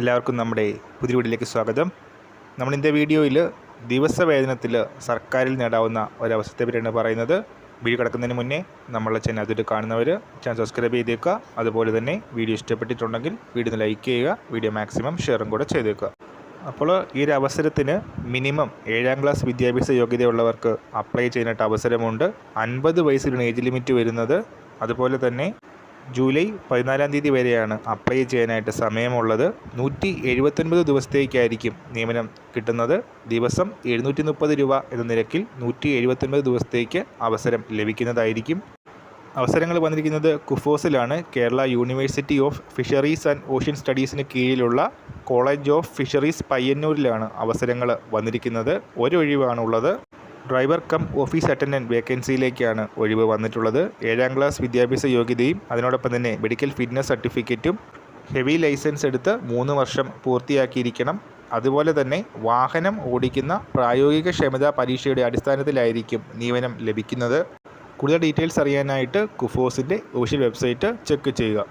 എല്ലാവർക്കും നമ്മുടെ പുതിയ വീഡിയോയിലേക്ക് സ്വാഗതം. നമ്മൾ ഇന്നത്തെ വീഡിയോയിൽ ദിവസവേതനത്തിൽ സർക്കാരിൽ നേടാവുന്ന ഒരവസ്ഥയെ പറ്റിയാണ് പറയുന്നത്. വീഡിയോ കിടക്കുന്നതിന് മുന്നേ നമ്മളെ ചാനൽ അതിട്ട് കാണുന്നവർ ചാനൽ സബ്സ്ക്രൈബ് ചെയ്തേക്കുക. അതുപോലെ തന്നെ വീഡിയോ ഇഷ്ടപ്പെട്ടിട്ടുണ്ടെങ്കിൽ വീഡിയോ ലൈക്ക് ചെയ്യുക വീഡിയോ മാക്സിമം ഷെയറും കൂടെ ചെയ്തേക്കുക. അപ്പോൾ ഈ ഒരു അവസരത്തിന് മിനിമം ഏഴാം ക്ലാസ് വിദ്യാഭ്യാസ യോഗ്യതയുള്ളവർക്ക് അപ്ലൈ ചെയ്യാനായിട്ട് അവസരമുണ്ട്. അൻപത് വയസ്സിലാണ് ഏജ് ലിമിറ്റ് വരുന്നത്. അതുപോലെ തന്നെ ജൂലൈ പതിനാലാം തീയതി വരെയാണ് അപ്ലൈ ചെയ്യാനായിട്ട് സമയമുള്ളത്. നൂറ്റി എഴുപത്തൊൻപത് ദിവസത്തേക്കായിരിക്കും നിയമനം കിട്ടുന്നത്. ദിവസം എഴുന്നൂറ്റി മുപ്പത് രൂപ എന്ന നിരക്കിൽ നൂറ്റി എഴുപത്തൊൻപത് ദിവസത്തേക്ക് അവസരം ലഭിക്കുന്നതായിരിക്കും. അവസരങ്ങൾ വന്നിരിക്കുന്നത് കുഫോസിലാണ്. Kerala university of fisheries and ocean സ്റ്റഡീസിന് കീഴിലുള്ള കോളേജ് ഓഫ് ഫിഷറീസ് പയ്യന്നൂരിലാണ് അവസരങ്ങൾ വന്നിരിക്കുന്നത്. ഒരൊഴിവാണുള്ളത് ഡ്രൈവർ കം ഓഫീസ് അറ്റൻഡന്റ് വേക്കൻസിയിലേക്കാണ് ഒഴിവ് വന്നിട്ടുള്ളത്. ഏഴാം ക്ലാസ് വിദ്യാഭ്യാസ യോഗ്യതയും അതിനോടൊപ്പം തന്നെ മെഡിക്കൽ ഫിറ്റ്നസ് സർട്ടിഫിക്കറ്റും ഹെവി ലൈസൻസ് എടുത്ത് മൂന്ന് വർഷം പൂർത്തിയാക്കിയിരിക്കണം. അതുപോലെ തന്നെ വാഹനം ഓടിക്കുന്ന പ്രായോഗിക ക്ഷമതാ പരീക്ഷയുടെ അടിസ്ഥാനത്തിലായിരിക്കും നിയമനം ലഭിക്കുന്നത്. കൂടുതൽ ഡീറ്റെയിൽസ് അറിയാനായിട്ട് കുഫോസിന്റെ ഒഫീഷ്യൽ വെബ്സൈറ്റ് ചെക്ക് ചെയ്യുക.